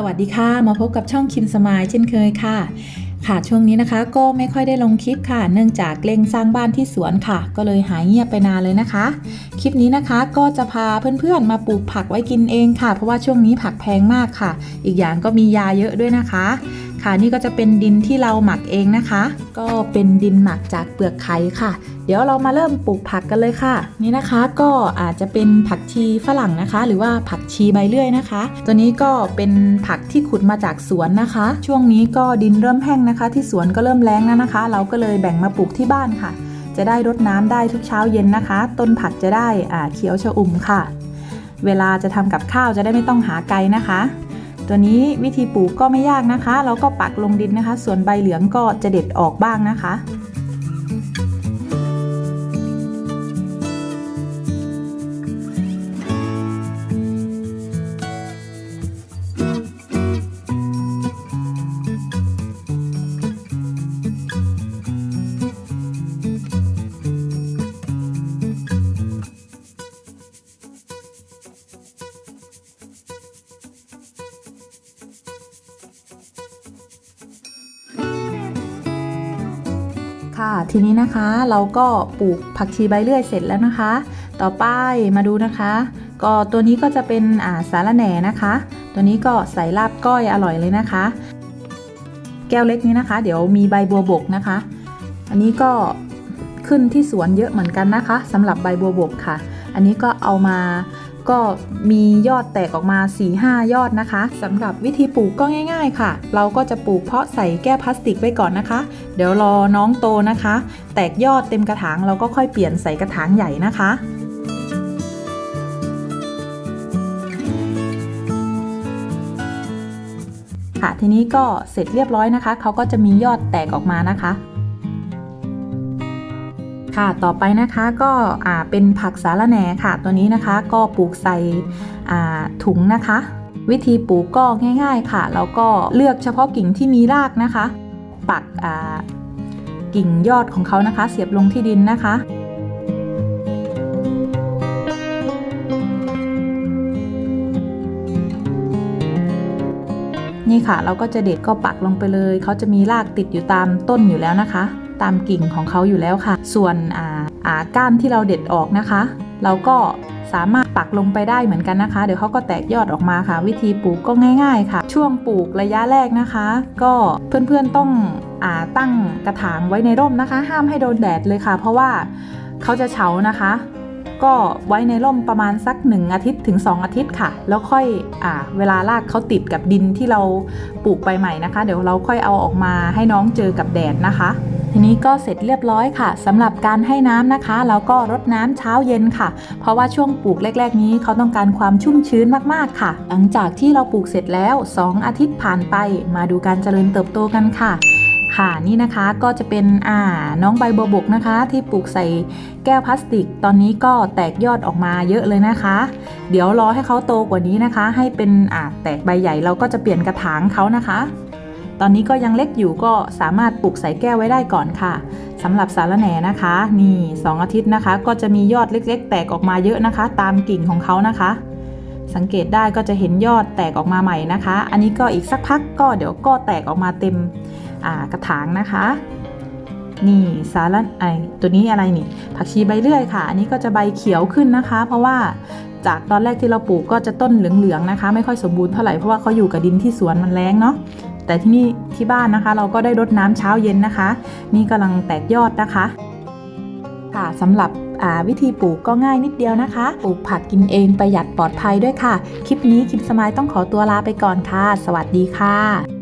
สวัสดีค่ะ มาพบกับช่องคิมสมายเช่นเคยค่ะ ค่ะช่วงนี้นะคะก็ไม่ค่อยได้ลงคลิปค่ะ เนื่องจากเร่งสร้างบ้านที่สวนค่ะ ก็เลยหายเงียบไปนานเลยนะคะ คลิปนี้นะคะก็จะพาเพื่อนๆมาปลูกผักไว้กินเองค่ะ เพราะว่าช่วงนี้ผักแพงมากค่ะ อีกอย่างก็มียาเยอะด้วยนะคะค่ะ นี่ก็จะเป็นดินที่เราหมักเองนะคะ ก็เป็นดินหมักจากเปลือกไข่ค่ะ เดี๋ยวเรามาเริ่มปลูกผักกันเลยค่ะ นี่นะคะก็อาจจะเป็นผักชีฝรั่งนะคะ หรือว่าผักชีใบเลื่อยนะคะ ตัวนี้ก็เป็นผักที่ขุดมาจากสวนนะคะ ช่วงนี้ก็ดินเริ่มแห้งนะคะ ที่สวนก็เริ่มแล้งแล้วนะคะ เราก็เลยแบ่งมาปลูกที่บ้านค่ะ จะได้รดน้ำได้ทุกเช้าเย็นนะคะ ต้นผักจะได้เขียวชอุ่มค่ะ เวลาจะทำกับข้าวจะได้ไม่ต้องหาไกลนะคะ ตัวนี้วิธีปลูกก็ไม่ยากนะคะ เราก็ปักลงดินนะคะ ส่วนใบเหลืองก็จะเด็ดออกบ้างนะคะ ค่ะ ทีนี้นะคะเราก็ปลูกผักชีใบเลื่อยเสร็จแล้วนะคะ ต่อไปมาดูนะคะ ก็ตัวนี้ก็จะเป็นอ่าสาระแหน่นะคะ ตัวนี้ก็ใส่ลาบก้อยอร่อยเลยนะคะ แก้วเล็กนี้นะคะ เดี๋ยวมีใบบัวบกนะคะ อันนี้ก็ขึ้นที่สวนเยอะเหมือนกันนะคะสำหรับใบบัวบกค่ะ อันนี้ก็เอามา ก็มียอดแตกออกมา 4-5 ยอดนะคะสำหรับวิธีปลูกก็ง่าย ๆ ค่ะ เราก็จะปลูกเพาะใส่แก้วพลาสติกไว้ก่อนนะคะ เดี๋ยวรอน้องโตนะคะ แตกยอดเต็มกระถางเราก็ค่อยเปลี่ยนใส่กระถางใหญ่นะคะค่ะทีนี้ก็เสร็จเรียบร้อยนะคะ เขาก็จะมียอดแตกออกมานะคะ ค่ะ ต่อไปนะคะก็เป็นผักสาระแหน่ค่ะ ตัวนี้นะคะก็ปลูกใส่ถุงนะคะ วิธีปลูกก็ง่าย ๆค่ะ แล้วก็เลือกเฉพาะกิ่งที่มีรากนะคะ ปักกิ่งยอดของเขานะคะ เสียบลงที่ดินนะคะนี่ค่ะ เราก็จะเด็ดก็ปักลงไปเลย เขาจะมีรากติดอยู่ตามต้นอยู่แล้วนะคะ ตามกิ่งของเขาอยู่แล้วค่ะ ส่วนอ่าอ่าก้านที่เราเด็ดออกนะคะ เราก็สามารถปักลงไปได้เหมือนกันนะคะ เดี๋ยวเขาก็แตกยอดออกมาค่ะ วิธีปลูกก็ง่าย ๆ ค่ะ ช่วงปลูกระยะแรกนะคะ ก็เพื่อนๆต้องอ่าตั้งกระถางไว้ในร่มนะคะ ห้ามให้โดนแดดเลยค่ะ เพราะว่าเขาจะเฉานะคะ ก็ไว้ในร่มประมาณสัก 1 อาทิตย์ถึง 2 อาทิตย์ค่ะ แล้วค่อยอ่าเวลารากเขาติดกับดินที่เราปลูกไปใหม่นะคะ เดี๋ยวเราค่อยเอาออกมาให้น้องเจอกับแดดนะคะ ทีนี้ก็เสร็จเรียบร้อยค่ะสำหรับการให้น้ำนะคะ แล้วก็รดน้ำเช้าเย็นค่ะ เพราะว่าช่วงปลูกแรก ๆ นี้เขาต้องการความชุ่มชื้นมากๆค่ะ หลังจากที่เราปลูกเสร็จแล้ว 2 อาทิตย์ผ่านไป มาดูการเจริญเติบโตกันค่ะค่ะนี่นะคะก็จะเป็นอ่าน้องใบบัวบกนะคะ ที่ปลูกใส่แก้วพลาสติก ตอนนี้ก็แตกยอดออกมาเยอะเลยนะคะ เดี๋ยวรอให้เขาโตกว่านี้นะคะ ให้เป็นอ่าแตกใบใหญ่เราก็จะเปลี่ยนกระถางเขานะคะ ตอนนี้ก็ยังเล็กอยู่ก็สามารถปลูกใส่แก้วไว้ได้ก่อนค่ะสำหรับสารแหน่นะคะ นี่ 2 อาทิตย์นะคะ ก็จะมียอดเล็ก ๆ แตกออกมาเยอะนะคะ ตามกิ่งของเขานะคะ สังเกตได้ก็จะเห็นยอดแตกออกมาใหม่นะคะ อันนี้ก็อีกสักพักก็เดี๋ยวก็แตกออกมาเต็มกระถางนะคะ นี่สาระไอตัวนี้อะไรนี่ ผักชีใบเลื่อยค่ะ อันนี้ก็จะใบเขียวขึ้นนะคะ เพราะว่าจากตอนแรกที่เราปลูกก็จะต้นเหลืองๆนะคะ ไม่ค่อยสมบูรณ์เท่าไหร่เพราะว่าเขาอยู่กับดินที่สวนมันแรงเนาะ แต่ที่นี่ที่บ้านนะคะ เราก็ได้รดน้ำเช้าเย็นนะคะ นี่กำลังแตกยอดนะคะ ค่ะสำหรับวิธีปลูกก็ง่ายนิดเดียวนะคะ ปลูกผักกินเองประหยัดปลอดภัยด้วยค่ะ คลิปนี้คิมสมายต้องขอตัวลาไปก่อนค่ะ สวัสดีค่ะ